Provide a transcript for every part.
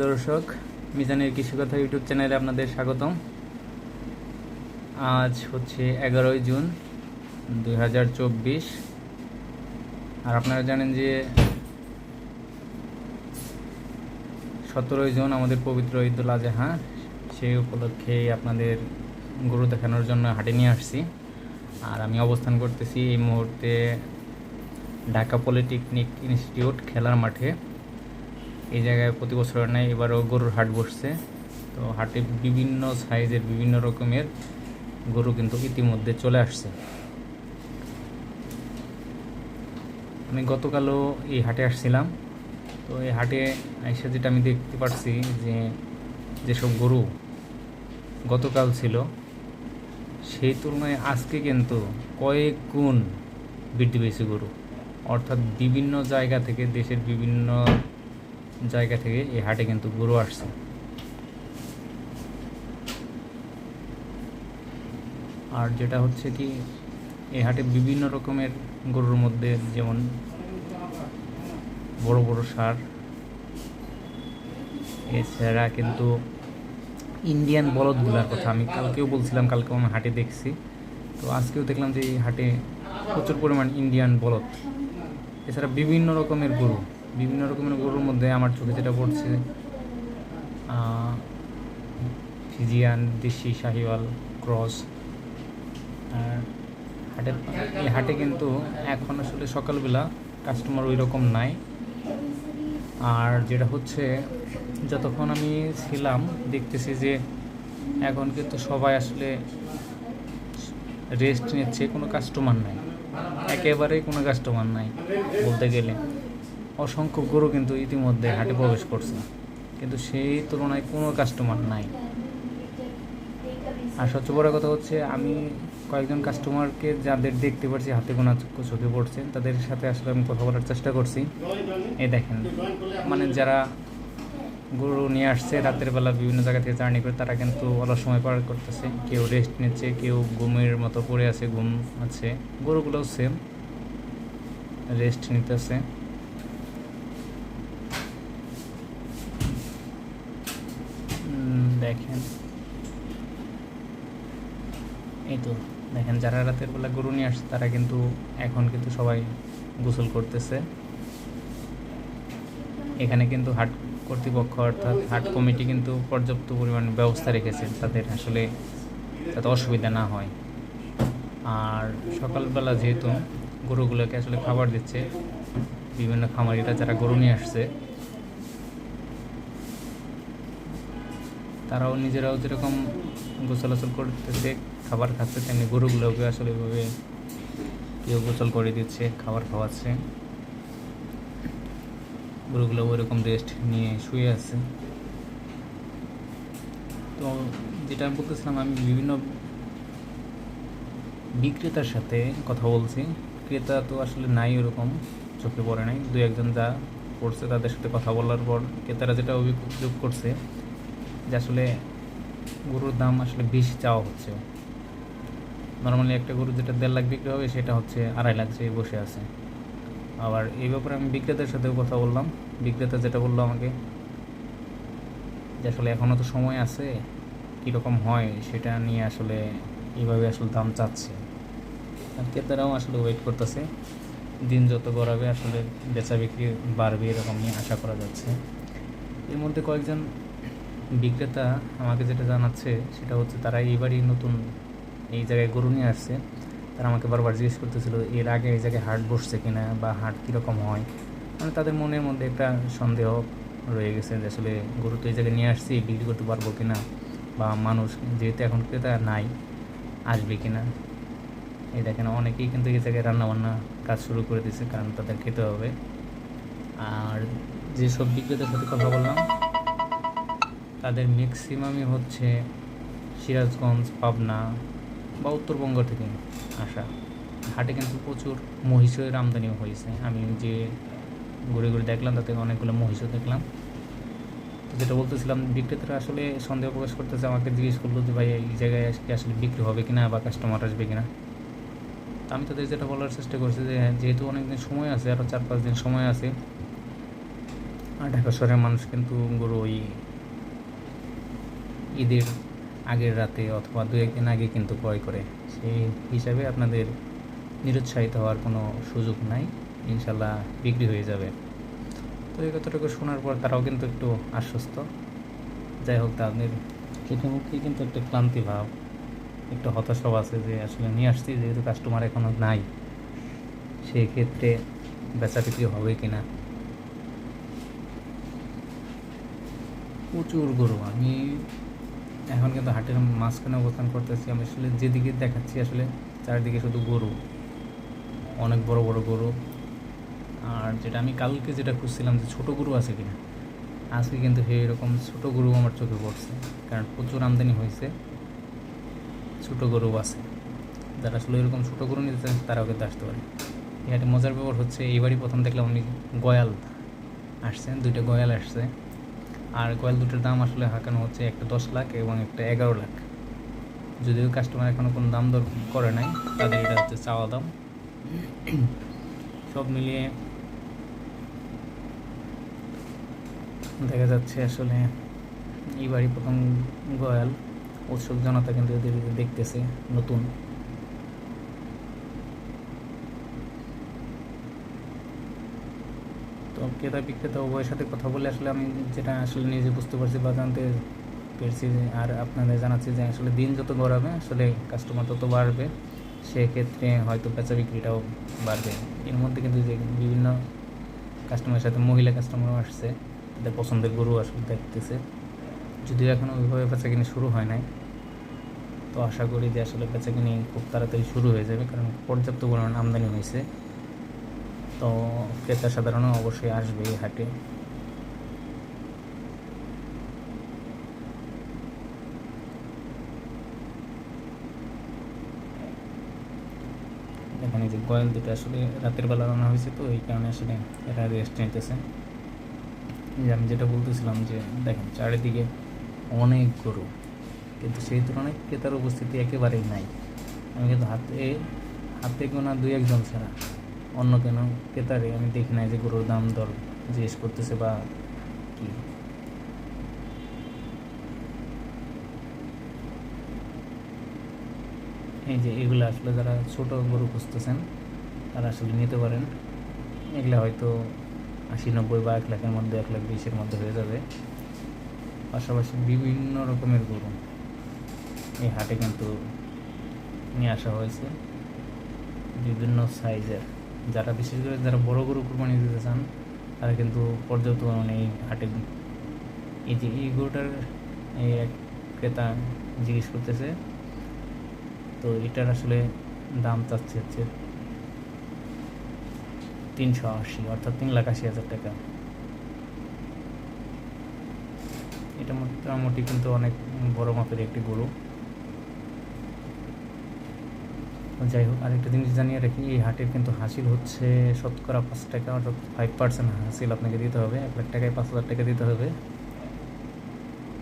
দর্শক, মিজানের কৃষিকথা ইউটিউব চ্যানেলে আপনাদের স্বাগতম। আজ হচ্ছে এগারোই জুন দুই হাজার চব্বিশ। আর আপনারা জানেন যে সতেরোই জুন আমাদের পবিত্র ঈদুল আজহা, সেই উপলক্ষে আপনাদের গরু দেখানোর জন্য হাটে নিয়ে আসছি। আর আমি অবস্থান করতেছি এই মুহূর্তে ঢাকা পলিটেকনিক ইনস্টিটিউট, খেলার মাঠে। এই জায়গায় প্রতি বছর নেয় এবারও গরুর হাট বসছে। তো হাটে বিভিন্ন সাইজের, বিভিন্ন রকমের গরু কিন্তু ইতিমধ্যে চলে আসছে। আমি গতকালও এই হাটে আসছিলাম। তো এই হাটে এসে যেটা আমি দেখতে পাচ্ছি যে যেসব গরু গতকাল ছিল, সেই তুলনায় আজকে কিন্তু কয়েক গুণ বৃদ্ধি পেয়েছে গরু। অর্থাৎ বিভিন্ন জায়গা থেকে দেশের বিভিন্ন জায়গা থেকে এই হাটে কিন্তু গরু আসছে। আর যেটা হচ্ছে কি, এই হাটে বিভিন্ন রকমের গরুর মধ্যে যেমন বড় বড় সার, এছাড়া কিন্তু ইন্ডিয়ান বলদগুলার কথা আমি কালকেও বলছিলাম কালকেও আমি হাটে দেখছি। তো আজকেও দেখলাম যে এই হাটে প্রচুর পরিমাণ ইন্ডিয়ান বলদ। এছাড়া বিভিন্ন রকমের গরু। বিভিন্ন রকমের গরুর মধ্যে আমার চোখে যেটা পড়ছে ফিজিয়ান, দেশি, শাহিওয়াল, ক্রস, আর হাটের এই হাটে কিন্তু এখন আসলে সকালবেলা কাস্টমার ওই রকম নাই। আর যেটা হচ্ছে, যতক্ষণ আমি ছিলাম, দেখতেছি যে এখন কিন্তু সবাই আসলে রেস্ট নিচ্ছে, কোনো কাস্টমার নাই। একেবারেই কোনো কাস্টমার নাই, বলতে গেলে। অসংখ্য গরু কিন্তু ইতিমধ্যে হাটে প্রবেশ করছে। কিন্তু সেই তুলনায় কোনো কাস্টমার নাই। আর সবচেয়ে বড় কথা হচ্ছে, আমি কয়েকজন কাস্টমারকে যাদের দেখতে পাচ্ছি হাতে গোনা চোখে পড়ছে, তাদের সাথে আসলে আমি কথা বলার চেষ্টা করছি। এই দেখেন মানে যারা গরু নিয়ে আসছে, রাতের বেলা বিভিন্ন জায়গা থেকে জার্নি করে, তারা কিন্তু অলস সময় পার করতেছে। কেউ রেস্ট নিচ্ছে, কেউ ঘুমের মতো পড়ে আছে, ঘুম আছে। গরুগুলোও সেম রেস্ট নিতেছে। দেখেন। এই তো, দেখেন, যারা রাতের বেলা গরু নিয়ে আসছে, তারা কিন্তু এখন কিন্তু সবাই গোসল করতেছে। এখানে কিন্তু হাট কর্তৃপক্ষ অর্থাৎ হাট কমিটি কিন্তু পর্যাপ্ত পরিমাণ ব্যবস্থা রেখেছে তাদের আসলে যাতে অসুবিধা না হয়। আর সকালবেলা যেহেতু গরুগুলোকে আসলে খাবার দিচ্ছে, বিভিন্ন খামারিরা যারা গরু নিয়ে আসছে তারাও নিজেরাও যেরকম গোসলাচল করতেছে, খাবার খাচ্ছে, তেমনি গরুগুলোকে আসলে এভাবে কেউ গোসল করে দিচ্ছে, খাবার খাওয়াচ্ছে। গরুগুলো ওইরকম রেস্ট নিয়ে শুয়ে আছে। তো যেটা আমি বলতেছিলাম, আমি বিভিন্ন বিক্রেতার সাথে কথা বলছি। ক্রেতা তো আসলে নাই ওরকম, চোখে পড়ে নাই। দু একজন যা করছে তাদের সাথে কথা বলার পর ক্রেতারা যেটা অভিযোগ করছে যে আসলে গরুর দাম আসলে বেশি চাওয়া হচ্ছে। নর্মালি একটা গরু যেটা দেড় লাখ বিক্রি হবে, সেটা হচ্ছে আড়াই লাখ চেয়ে বসে আছে। আবার এই ব্যাপারে আমি বিক্রেতার সাথেও কথা বললাম। বিক্রেতা যেটা বলল আমাকে, যে আসলে এখনও তো সময় আছে, কীরকম হয় সেটা নিয়ে আসলে এইভাবে আসলে দাম চাচ্ছে। আর ক্রেতারাও আসলে ওয়েট করতেছে। দিন যত গড়াবে আসলে বেচা বিক্রি বাড়বে এরকম নিয়ে আশা করা যাচ্ছে। এর মধ্যে কয়েকজন বিক্রেতা আমাকে যেটা জানাচ্ছে, সেটা হচ্ছে তারা এইবারই নতুন এই জায়গায় গরু নিয়ে আসছে। তারা আমাকে বারবার জিজ্ঞেস করতেছিল, এর আগে এই জায়গায় হাট বসছে কিনা বা হাট কীরকম হয়? মানে তাদের মনের মধ্যে একটা সন্দেহ রয়ে গেছে যে আসলে গরু তো এই জায়গায় নিয়ে আসছি, বিক্রি করতে পারব কিনা? বা মানুষ যেহেতু এখন ক্রেতা নাই, আসবে কিনা? এই দেখেন, অনেকেই কিন্তু এই জায়গায় রান্নাবান্না কাজ শুরু করে দিয়েছে, কারণ তাদের খেতে হবে। আর যেসব বিক্রেতার সাথে কথা বললাম তাদের ম্যাক্সিমামই হচ্ছে সিরাজগঞ্জ, পাবনা বা উত্তরবঙ্গ থেকে আসা। হাটে কিন্তু প্রচুর মহিষের আমদানিও হয়েছে। আমি যে ঘুরে ঘুরে দেখলাম, তাতে অনেকগুলো মহিষও দেখলাম। তো যেটা বলতেছিলাম, বিক্রেতারা আসলে সন্দেহ প্রকাশ করতেছে, আমাকে জিজ্ঞেস করল যে, ভাই, এই জায়গায় আসলে বিক্রি হবে কিনা বা কাস্টমার আসবে কিনা? তো আমি তাদের যেটা বলার চেষ্টা করছি যে, যেহেতু অনেক দিন সময় আছে আরও চার পাঁচ দিন সময় আছে আর ঢাকা শহরের মানুষ কিন্তু গরু ওই ঈদের আগের রাতে অথবা দু একদিন আগে কিন্তু ক্রয় করে। সেই হিসাবে আপনাদের নিরুৎসাহিত হওয়ার কোনো সুযোগ নাই। ইনশাল্লাহ বিক্রি হয়ে যাবে। তো এই কথাটুকু শোনার পর তারাও কিন্তু একটু আশ্বস্ত। যাই হোক, তাদের মুখে কিন্তু একটা ক্লান্তি ভাব, একটু হতাশাও আছে যে আসলে নিয়ে আসছি, যেহেতু কাস্টমার এখনও নাই সেই ক্ষেত্রে বেচা বিক্রি হবে কি না প্রচুর গরু। আমি এখন কিন্তু হাটের মাঝখানে অবস্থান করতেছি। আমি আসলে যেদিকে দেখাচ্ছি আসলে চারিদিকে শুধু গরু, অনেক বড় বড় গরু। আর যেটা আমি কালকে যেটা খুঁজছিলাম যে ছোটো গরু আছে কিনা, আজকে কিন্তু সেই রকম ছোটো গরু আমার চোখে পড়ছে। কারণ প্রচুর আমদানি হয়েছে, ছোটো গরু আছে। যারা আসলে এরকম ছোটো গরু নিতে চান তারাও কিন্তু আসতে পারে। এখানে মজার ব্যাপার হচ্ছে, এইবারই প্রথম দেখলাম আমি গয়াল আসছেন, দুইটা গয়াল আসছে। আর গয়াল দুটোর দাম আসলে হাঁকানো হচ্ছে একটা দশ লাখ এবং একটা এগারো লাখ। যদিও কাস্টমার এখনও কোনো দাম দর করে নাই, তাদের এটা হচ্ছে চাওয়া দাম। সব মিলিয়ে দেখা যাচ্ছে আসলে এইবারই প্রথম গয়াল উৎসুক জনতা কিন্তু দেখতেছে নতুন। ক্রেতা বিক্রেতা উভয়ের সাথে কথা বলে আসলে আমি যেটা আসলে নিজে বুঝতে পারছি বা জানতে পেরেছি আর আপনাদের জানাচ্ছি যে আসলে দিন যত গড়াবে, আসলে কাস্টমার তত বাড়বে। সেক্ষেত্রে হয়তো বেচা বিক্রিটাও বাড়বে। এর মধ্যে কিন্তু যে বিভিন্ন কাস্টমারের সাথে মহিলা কাস্টমারও আসছে, তাদের পছন্দের গরু আসলে দেখতেছে। যদিও এখনও ওইভাবে বেচা কিনে শুরু হয় নাই। তো আশা করি যে আসলে বেচা কিনে খুব তাড়াতাড়ি শুরু হয়ে যাবে, কারণ পর্যাপ্ত পরিমাণ আমদানি হয়েছে। তো ক্রেতা সাধারণ অবশ্যই আসবে এই হাটে। এখানে যে গয়াল দুটো আসলে রাতের বেলা রান্না হয়েছে তো, এই কারণে আসলে এরা রেস্ট নিতেছে। যে আমি যেটা বলতেছিলাম যে, দেখেন চারিদিকে অনেক গরু, কিন্তু সেই তুলনায় ক্রেতার উপস্থিতি একেবারেই নাই। আমি কিন্তু হাতে হাতে গোনা দুই একজন ছাড়া। অন্য কেন ক্রেতারে আমি দেখি নাই যে গরুর দাম দর জিজ্ঞেস করতেছে বা কি। এই যে এগুলো আসলে যারা ছোট গরু খুঁজতেছেন, তারা আসলে নিতে পারেন। এগুলো হয়তো আশি নব্বই বা এক লাখের মধ্যে, এক লাখ বিশের মধ্যে হয়ে যাবে। পাশাপাশি বিভিন্ন রকমের গরু এই হাটে কিন্তু নিয়ে আসা হয়েছে। বিভিন্ন সাইজের। যারা বিশেষ করে যারা বড় গরু কুরবানি দিতে চান, তারা কিন্তু পর্যাপ্ত পরিমাণে এই হাটে এই যে এই গরুটার এই এক ক্রেতা জিজ্ঞেস করতেছে, তো এটার আসলে দাম চাচ্ছে হচ্ছে তিনশো আশি, অর্থাৎ তিন লাখ আশি হাজার টাকা। এটা মোটামুটি কিন্তু অনেক বড় মাপের একটি গরু। যাই হোক, আরেকটা জিনিস জানিয়ে রাখি, এই হাটের কিন্তু হাসিল হচ্ছে শতকরা পাঁচ টাকা অর্থাৎ ফাইভ পার্সেন্ট হাসিল আপনাকে দিতে হবে, এক লাখ টাকায় পাঁচ হাজার টাকা দিতে হবে।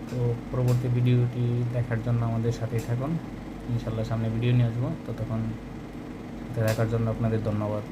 তো পরবর্তী ভিডিওটি দেখার জন্য আমাদের সাথেই থাকুন। ইনশাল্লাহ সামনে ভিডিও নিয়ে আসব। ততক্ষণ দেখার জন্য আপনাদের ধন্যবাদ।